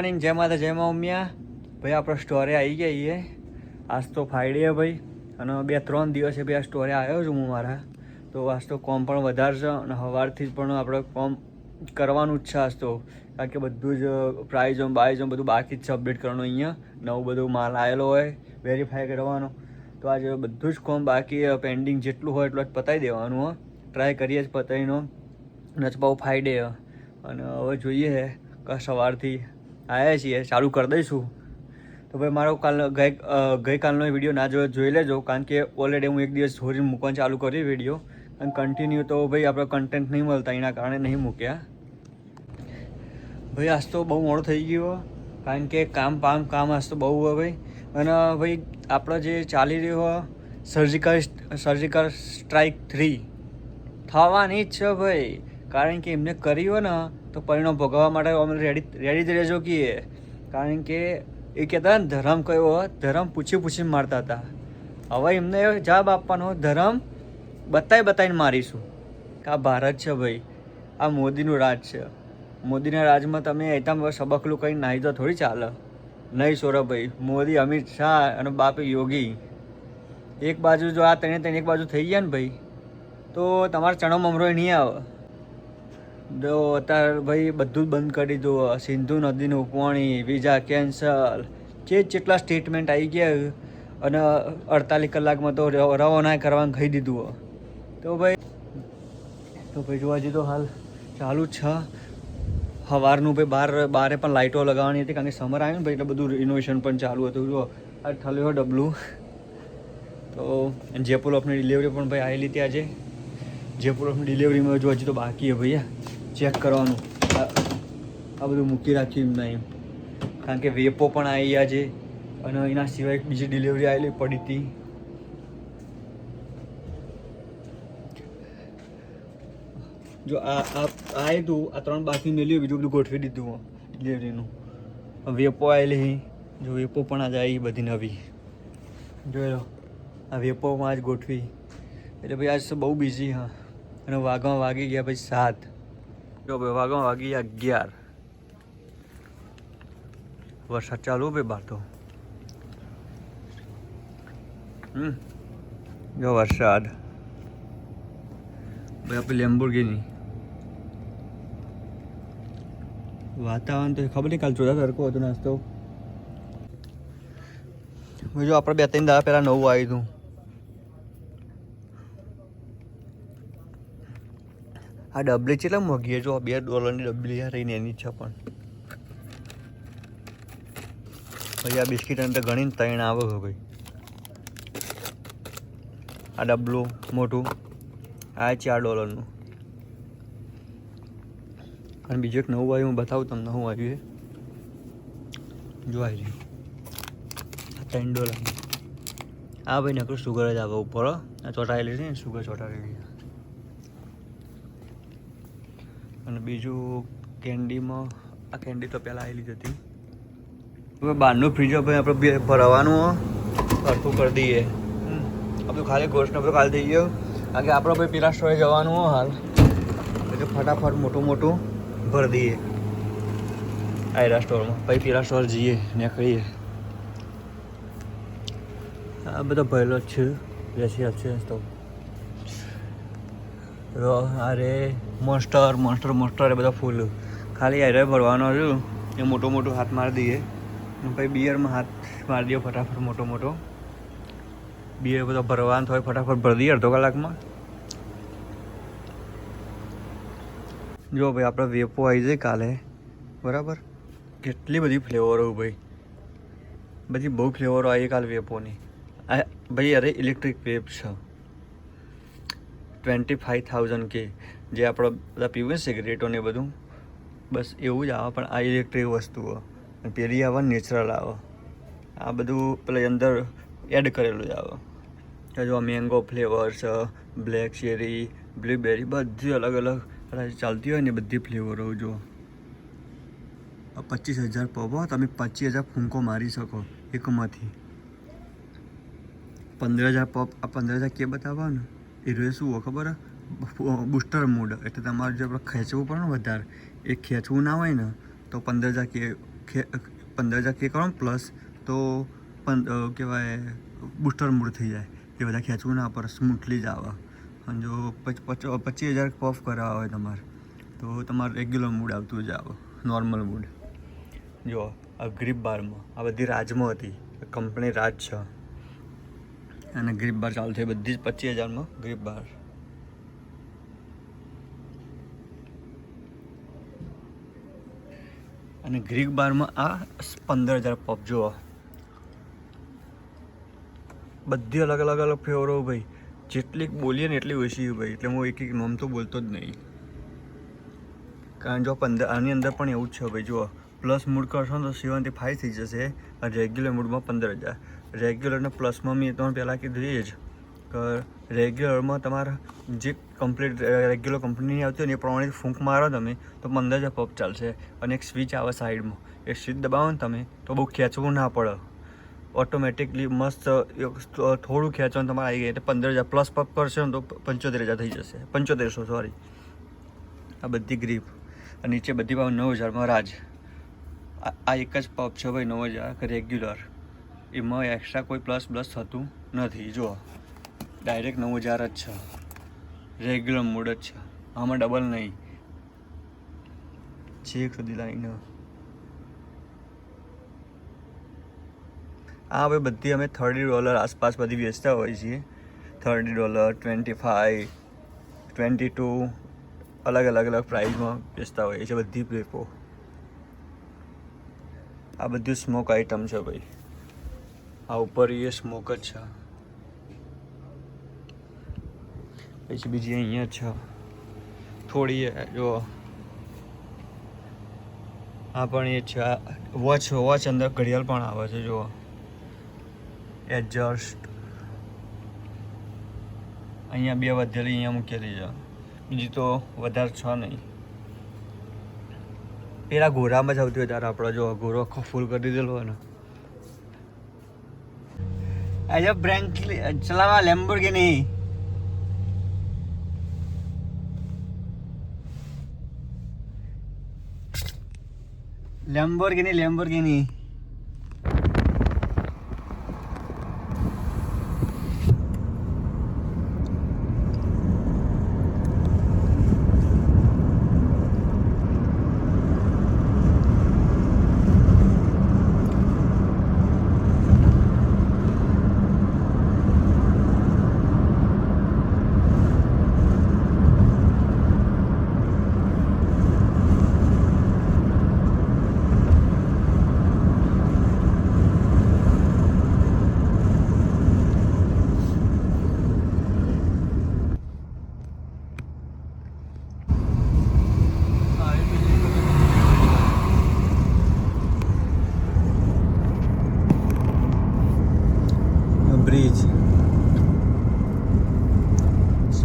Morning જય માતા, જય મા ઉમિયા. ભાઈ, આપણે સ્ટોરે આવી ગયા છીએ આજ તો ફાઈડે ભાઈ. અને બે, ત્રણ દિવસે ભાઈ આ સ્ટોરે આવ્યો છું હું મારા. તો આજ તો કોમ પણ વધારશે અને સવારથી જ પણ આપણે કોમ કરવાનું જ છે આજ તો. કારણ કે બધું જ પ્રાઇઝો બાઇઝો બધું બાકી જ છે અપડેટ કરવાનું અહીંયા. નવું બધું માલ આવેલો હોય વેરીફાઈ કરવાનો. તો આજે બધું જ કોમ બાકી પેન્ડિંગ જેટલું હોય એટલું જ પતાવી દેવાનું ટ્રાય કરીએ જ પતાવીનો નચબાઉ ફાઈડે અને હવે જોઈએ સવારથી આવ્યા છીએ, ચાલુ કરી દઈશું. તો ભાઈ મારો કાલ, ગઈ ગઈકાલનો વીડિયો ના જોયો, જોઈ લેજો. કારણ કે ઓલરેડી હું એક દિવસ છોડીને મૂકવાનું ચાલુ કર્યું વીડિયો. અને કન્ટિન્યુ તો ભાઈ આપણે કન્ટેન્ટ નહીં મળતા, એના કારણે નહીં મૂક્યા. ભાઈ આજ તો બહુ મોડો થઈ ગયો, કારણ કે કામ, પામ, કામ આજ તો બહુ હોય ભાઈ. અને ભાઈ આપણો જે ચાલી રહ્યો સર્જિકલ સર્જિકલ સ્ટ્રાઇક થ્રી થવાની જ છે ભાઈ. કારણ કે એમને કર્યું ને તો પરિણામ ભોગવવા માટે અમે રેડી રેડી જ રહેજો કીએ કારણ કે એ કહેતા ને, ધર્મ કયો ધર્મ પૂછી પૂછીને મારતા હતા. હવે એમને જવાબ આપવાનો, ધર્મ બતાવી બતાવીને મારીશું. કે આ ભારત છે ભાઈ, આ મોદીનું રાજ છે. મોદીના રાજમાં તમે એકદમ સબકલું કંઈ નાહી તો થોડી ચાલે. નહીં સૌરભભાઈ મોદી, અમિત શાહ અને બાપ યોગી. એક બાજુ જો આ ત્રણે ત્રણ એક બાજુ થઈ ગયા ને ભાઈ, તો તમારા ચણો મમરો નહીં આવે. જો અત્યારે ભાઈ બધું જ બંધ કરી દીધું. સિંધુ નદીનું પાણી, વિઝા કેન્સલ જે જેટલા સ્ટેટમેન્ટ આવી ગયા અને અડતાલીસ કલાકમાં તો રવ- રવાના કરવાનું કહી દીધું. તો ભાઈ તો ભાઈ જોવા જઈએ તો હાલ ચાલુ છે. સવારનું ભાઈ બાર, બારે પણ લાઇટો લગાવવાની હતી કારણ કે સમર આવ્યું ને ભાઈ એટલે બધું રિનોવેશન પણ ચાલુ હતું. જો, આ થયું ડબલું. તો જયપુર ઓફની ડિલિવરી પણ ભાઈ આવેલી હતી આજે. જયપુર ઓફની ડિલિવરીમાં જોવા જઈએ તો બાકી હે ભૈયા ચેક કરવાનું. આ બધું મૂકી રાખ્યું એમના એમ. કારણ કે વેપો પણ આવી આજે અને એના સિવાય બીજી ડિલિવરી આવેલી પડી હતી. જો આ આ આ તું આ ત્રણ બાકી મેલ્યું બીજું બધું ગોઠવી દીધું ડિલિવરીનું વેપો આવેલી જો વેપો પણ આજે આવી બધી નવી. લો. આ વેપોમાં જ ગોઠવી. એટલે ભાઈ આજ બહુ બિઝી હા અને વાગમાં વાગી ગયા પછી સાત. જો ભાઈ વાગમાં વાગી અગિયાર. વરસાદ ચાલુ ભાઈ બહાર તો. હમ, જો વરસાદ. ભાઈ આપણે લેમ્બોર્ગિની વાતાવરણ તો ખબર નહીં, કાલ જોતા તડકો હતો નાસ્તો. જો આપણે બે ત્રણ દાડા પહેલાં નવું આવ્યું હતું. આ ડબલી કેટલા મોઘી જો બે ડોલરની ડબલી આ રહીને એની છે પણ. ભાઈ, આ બિસ્કિટ અંદર ઘણી ત્રણ આવે છે ભાઈ. આ ડબલું મોટું, આ ચાર ડોલરનું અને બીજું એક નવું આવ્યું, હું બતાવું તમને હું આવ્યું જોવાઈ જો રહ્યું. ત્રણ ડોલર આ ભાઈ નકરું સુગર જ આવે ઉપર ચોટાયેલી છે ને સુગર ચોટાડેલી છે અને બીજું કેન્ડીમાં, આ કેન્ડી તો પહેલાં આવેલી જ હતી. હવે બહારનું ફ્રીજ ભાઈ આપણે ભરવાનું સરખું કરી દઈએ. આપણું ખાલી ગોસ્ટનો આપણે ખાલી થઈ ગયો. કારણ કે આપણે ભાઈ પેલા સ્ટોરે જવાનું હો હાલ. એટલે ફટાફટ મોટું મોટું ભરી દઈએ. આયરા સ્ટોરમાં પછી પેલા સ્ટોર જઈએ, નીકળીએ. આ બધો ભરેલો જ છે. બેસી છે, તો. અરે મોન્સ્ટર મોન્સ્ટર મોન્સ્ટર એ બધા ફૂલ. ખાલી આયરે ભરવાનો છું. એ મોટો મોટો હાથ મારી દઈએ. પછી બિયરમાં હાથ મારી દઈએ ફટાફટ મોટો મોટો. બિયર બધો ભરવાનો હોય ફટાફટ ભરી દઈએ અડધો કલાકમાં. જો ભાઈ આપણે વેપો આવી જાય કાલે. બરાબર? કેટલી બધી ફ્લેવરો ભાઈ. બધી બહુ ફ્લેવરો આવી કાલે વેપોની. ભાઈ, અરે ઇલેક્ટ્રિક વેપ છે. ટ્વેન્ટી ફાઈવ થાઉઝન્ડ કે. જે આપણે બધા પીવું સિગરેટો ને બધું. બસ એવું જ આવે, પણ આ ઇલેક્ટ્રિક વસ્તુઓ. પેલી આવે નેચરલ આવે. આ બધું પેલા અંદર એડ કરેલું જ આવે. જો mango flavours black cherry blueberry બધી અલગ અલગ ચાલતી હોય ને બધી ફ્લેવરો જો. પચીસ હજાર પવો, તમે પચીસ હજાર ફૂંકો મારી શકો એકમાંથી. પંદર હજાર પપ, આ પંદર હજાર કે બતાવવાનું? એ રહ્યો શું ખબર? Booster mood. એટલે તમારે જે આપણે ખેંચવું પડે ને વધારે. એ ખેંચવું ના હોય ને, તો પંદર હજાર કે પંદર હજાર કે કરો પ્લસ તો કહેવાય બુસ્ટર મૂડ થઈ જાય. એ બધા ખેંચવું ના પડે, સ્મૂથલી જ આવે. અને જો પચ- પચ- પચીસ હજાર પફ કરાવવા હોય તમારે, તો તમારે રેગ્યુલર મૂડ આવતું જ આવે. Normal mood. જો, આ ગ્રીપ બારમાં આ બધી રાજમાં હતી. કંપની રાજ છે. અને ગ્રીપ બાર ચાલુ થઈ, બધી જ પચીસ હજારમાં ગ્રીપ બાર અને ગ્રીક બારમાં આ પંદર હજાર પપ જુઓ. બધી અલગ અલગ અલગ ફ્લેવરો ભાઈ. જેટલી બોલીએ ને એટલી ઓછી ભાઈ. એટલે હું એક એક નામ તો બોલતો જ નહીં. કારણ જો પંદર, આની અંદર પણ એવું જ છે ભાઈ, જુઓ. પ્લસ મૂડ કરશો ને તો સેવન્ટી ફાઇવ થઈ જશે. રેગ્યુલર મૂડમાં પંદર હજાર. રેગ્યુલર અને પ્લસમાં મેં તમને પહેલાં કીધું એ જ. રેગ્યુલરમાં તમારા જે કમ્પ્લીટ રેગ્યુલર કંપનીની આવતી હોય ને એ પ્રમાણે ફૂંક મારો તમે, તો પંદર હજાર પપ ચાલશે. અને એક સ્વિચ આવે સાઈડમાં એ સ્વિચ દબાવો ને તમે, તો બહુ ખેંચવું ના પડે. ઓટોમેટિકલી મસ્ત થોડું ખેંચવાનું તમારે આવી ગઈ એટલે પંદર હજાર પ્લસ પપ કરશો ને તો પંચોતેર હજાર થઈ જશે. પંચોતેરસો સોરી આ બધી ગ્રીપ અને નીચે બધી ભાવ નવ હજારમાં રાજ. આ એક જ પપ છે ભાઈ નવ હજાર રેગ્યુલર એમાં એક્સ્ટ્રા કોઈ પ્લસ પ્લસ થતું નથી. જુઓ. ડાયરેક્ટ નવ હજાર જ છે. રેગ્યુલર મૂડ જ છે. આમાં ડબલ નહીં. છે સુધી લાઈને આ હવે બધી અમે થર્ટી ડોલર આસપાસ બધી વેચતા હોઈએ છીએ. Thirty dollar twenty five twenty two અલગ અલગ અલગ પ્રાઇઝમાં વેચતા હોઈએ છીએ બધી પ્લેપો આ બધું સ્મોક આઇટમ છે ભાઈ. આ ઉપર એ સ્મોક જ છે. પછી બીજી અહીંયા છે. થોડી, જો, આ છે વોચ વોચ અંદર ઘડિયાળ પણ આવે છે જો એડજસ્ટ અહીંયા બે વધેલી અહીંયા મૂકેલી છે. બીજી તો વધારે છે નહીં. પેલા ઘોરામાં જ આવતી હોય ત્યારે આપણે જો ઘોરો આખો ફૂલ કરી દીધેલો હોય ને. આજે બ્રેન્ક ચલાવવા લેમ્બોર્ગિની લેમ્બોર્ગિની લેમ્બોર્ગિની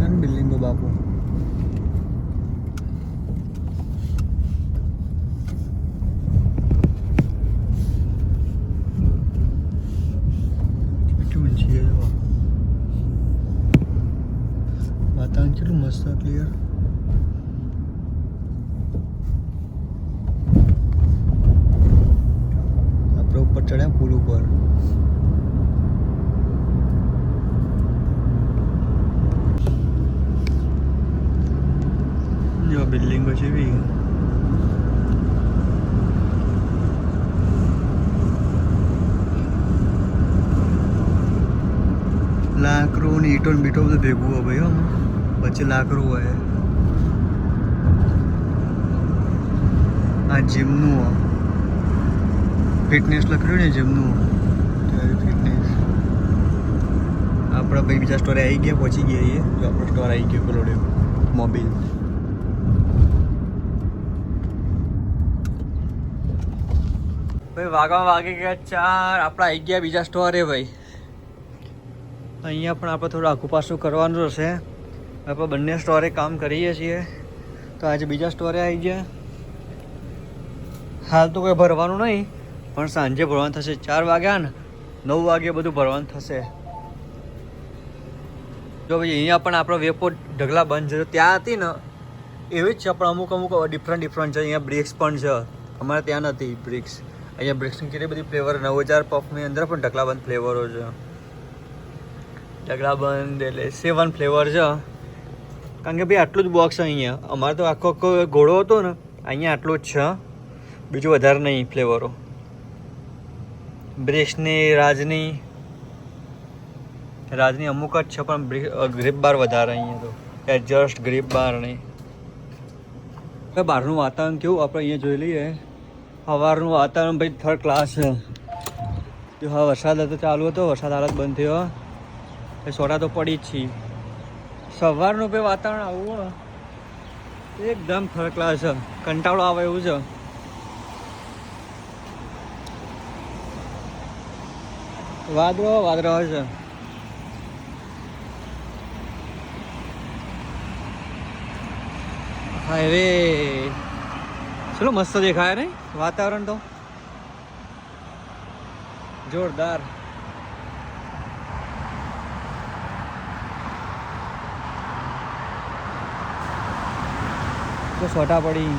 સન બિલ્ડિંગો બાપુ કેટલું છે જો. વાતાવરણ કેટલું મસ્ત ક્લિયર આપણે ઉપર ચડ્યા પુલ ઉપર જો બિલ્ડિંગો બી લાકડું ને ઈટો બીટો બધું ભેગું હોય ભાઈ, હો. વચ્ચે લાકડું હોય. આ જીમનું ફિટનેસ લખ્યું ને જીમનું. ફિટનેસ આપણા ભાઈ બીજા સ્ટોરે આવી ગયા, પહોંચી ગયા એ. આપણો સ્ટોર આવી ગયો પેલો મોબાઈલ ભાઈ, વાગવા વાગે ગયા ચાર. આપણા આવી ગયા બીજા સ્ટોરે ભાઈ. અહીંયા પણ આપણે થોડું આખું પાછું કરવાનું રહેશે. આપણે બંને સ્ટોરે કામ કરીએ છીએ. તો આજે બીજા સ્ટોરે આવી ગયા. હાલ તો કોઈ ભરવાનું નહીં, પણ સાંજે ભરવાનું થશે. ચાર વાગ્યા ને નવ વાગે બધું ભરવાનું થશે. જો ભાઈ, અહીંયા પણ આપણો વેપો ઢગલા બંધ છે. ત્યાં હતી ને, એવી જ છે, પણ અમુક અમુક ડિફરન્ટ ડિફરન્ટ છે. અહીંયા બ્રિક્સ પણ છે. અમારે ત્યાં નથી બ્રિક્સ અહીંયા બ્રિક્સિંગ કેટલી બધી ફ્લેવર નવ હજાર પફની અંદર પણ ઢગલાબંધ ફ્લેવરો છે. ઢગલાબંધ એટલે સેવન ફ્લેવર છે. કારણ કે ભાઈ આટલું જ બોક્સ અહીંયા. અમારે તો આખો આખો ઘોડો હતો ને, અહીંયા આટલું જ છે. બીજું વધારે નહીં ફ્લેવરો બ્રેક્સની રાજની રાજની અમુક જ છે, પણ ગ્રીપ બાર વધારે અહીંયા તો. એડજસ્ટ ગ્રીપ બાર નહીં. બહારનું વાતાવરણ કેવું? આપણે અહીંયા જોઈ લઈએ. સવારનું વાતાવરણ ભાઈ થર્ડ ક્લાસ છે. જો હા વરસાદ હતો, ચાલુ હતો, વરસાદ હાલત બંધ થયો. એ સોડા તો પડી જ છીએ સવારનું ભાઈ વાતાવરણ આવું એકદમ થર્ડ ક્લાસ છે. કંટાળો આવે એવું છે. વાદળો વાદળો છે. હાઈવે ચલો, મસ્ત દેખાય નહીં વાતાવરણ તો. જોરદાર. તો સોટા પડી.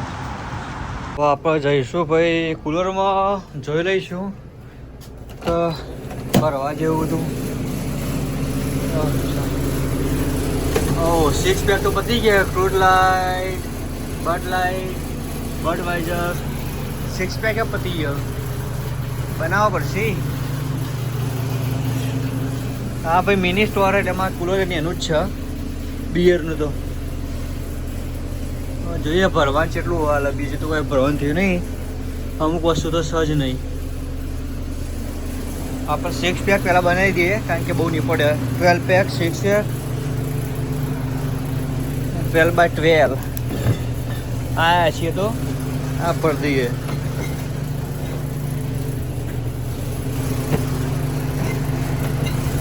આપણે જઈશું ભાઈ કુલરમાં, જોઈ લઈશું. તો ફરવા જેવું હતું ઓ સિક્સ પેક તો પતી ગયા. Fruit light but light Budweiser six pack પતી ગયો બનાવવા પડશે. હા ભાઈ મિની સ્ટોર એટલે એમાં કુલર એનું જ છે. બિયરનું તો. જોઈએ, ભરવાન કેટલું હાલ બીજું તો કોઈ ભરવાન થયું નહીં. અમુક વસ્તુ તો સહજ નહીં. આપણે સિક્સ પેક પહેલાં બનાવી દઈએ, કારણ કે બહુ નહીં પડે twelve pack six pack twelve by twelve આયા છીએ તો? આ પર દઈએ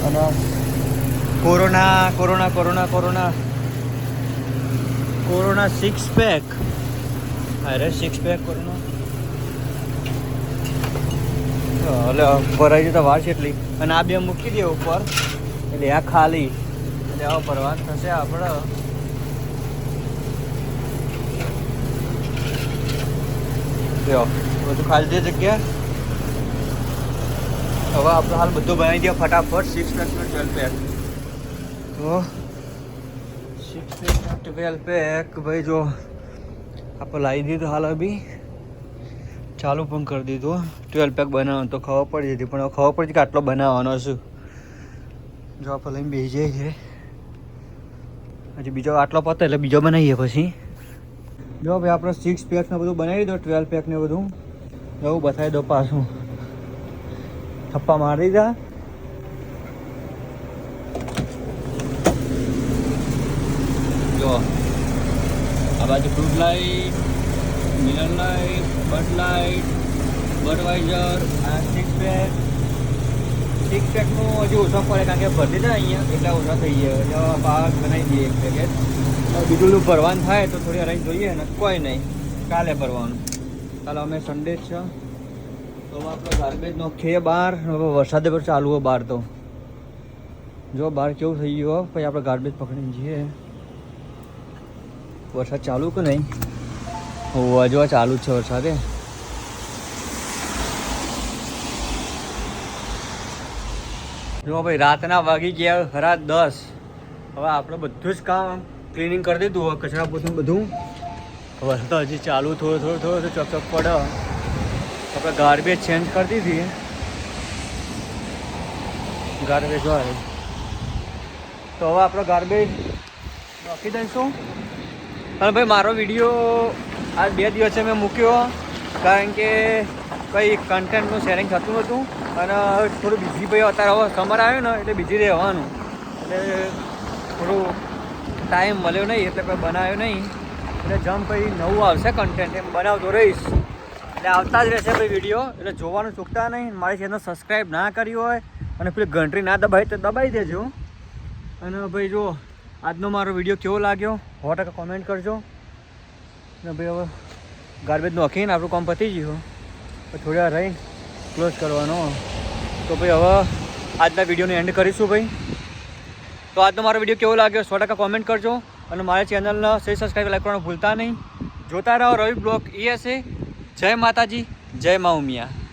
અને Corona Corona Corona Corona. Corona six pack અરે સિક્સ પેક કોરોના? એટલે ભરાઈ જતા વાર છે એટલી. અને આ બે મૂકી દે ઉપર. એટલે આ ખાલી. એટલે આ પર વાત થશે આપણે જો બધું ખાલી જે જગ્યા હવે આપણે હાલ બધું બનાવી દઈએ ફટાફટ. સિક્સ પેક ટ્વેલ્વ પેક તો સિક્સ પેક ટ્વેલ્વ પેક ભાઈ જો, આપણે લાવી દીધું હાલ અભી. ચાલુ પણ કરી દીધું. ટ્વેલ્વ પેક બનાવવાનું તો ખબર પડી જતી, પણ ખબર પડી કે આટલો બનાવવાનો શું. જો આપણે લઈને બેસી જાય છે. હજી બીજો આટલો પતે એટલે બીજો બનાવીએ પછી. જો ભાઈ, આપણે સિક્સ પેકને બધું બનાવી દો ટ્વેલ્વ પેકને બધું. એવું બતાવી દો પાછું. થપ્પા મારી દીધા. જો, આ બાજુ fruit light Miller light Bud light Budweiser આ સિક્સ પેક સિક્સ પેકનું હજુ ઓછા પડે કારણ કે ભરી દીધા અહીંયા, એટલા ઓછા થઈ ગયા. હવે પાક બનાવી દઈએ એક પેકેટ બીજું ભરવાનું થાય તો થોડી અરેન્જ જોઈએ ને કોઈ નહીં. કાલે ભરવાનું. કાલે અમે સન્ડે જ છે. તો આપણો ગાર્બેજ નોખીએ બહાર. વરસાદે પર ચાલુ હોય બહાર તો. જો બહાર કેવું થઈ ગયું હોય પછી આપણે ગાર્બેજ પકડીને જઈએ. વરસાદ ચાલુ કે નહીં? હોવા જો ચાલુ જ છે વરસાદે. જો ભાઈ રાતના વાગી ગયા ખરા દસ. હવે આપણે બધું જ કામ ક્લિનિંગ કરી દીધું, હવે કચરા પોતું બધું. વરસાદ હજી ચાલુ થોડો થોડો થોડો તો ચોક પડે. આપણે ગાર્બેજ ચેન્જ કરી દીધી. ગાર્બેજ હોય તો હવે આપણે ગાર્બેજ નાખી દઈશું. અને ભાઈ, મારો વીડિયો આ બે દિવસે મેં મૂક્યો, કારણ કે કંઈ કન્ટેન્ટનું શેરિંગ થતું નહોતું અને થોડું બીજી ભાઈ, અત્યારે હવે સમર આવ્યો ને, એટલે બીજી રહેવાનું. એટલે થોડું ટાઈમ મળ્યો નહીં, એટલે કંઈ બનાવ્યો નહીં. એટલે જમ પછી નવું આવશે કન્ટેન્ટ એમ બનાવતો રહીશ. એટલે આવતા જ રહેશે ભાઈ વીડિયો એટલે જોવાનું ચૂકતા નહીં, મારી ચેનલ સબસ્ક્રાઈબ ના કરી હોય, અને પેલી ઘંટરી ના દબાવી તો દબાવી દેજો. અને ભાઈ જો, આજનો મારો વીડિયો કેવો લાગ્યો? સો ટકા કોમેન્ટ કરજો. અને ભાઈ હવે ગાર્બેજ નોખીને આપણું કામ પતી ગયું. થોડી વાર રહીને ક્લોઝ કરવાનો. તો ભાઈ હવે આજના વિડીયોને એન્ડ કરીશું ભાઈ. તો આજનો મારો વીડિયો કેવો લાગ્યો સો ટકા કોમેન્ટ કરજો અને મારા ચેનલને સે સબસ્ક્રાઈબ લાઈક કરવાનું ભૂલતા નહીં. જોતા રહો રવિ બ્લોગ એ હશે જય માતાજી, જય મા ઉમિયા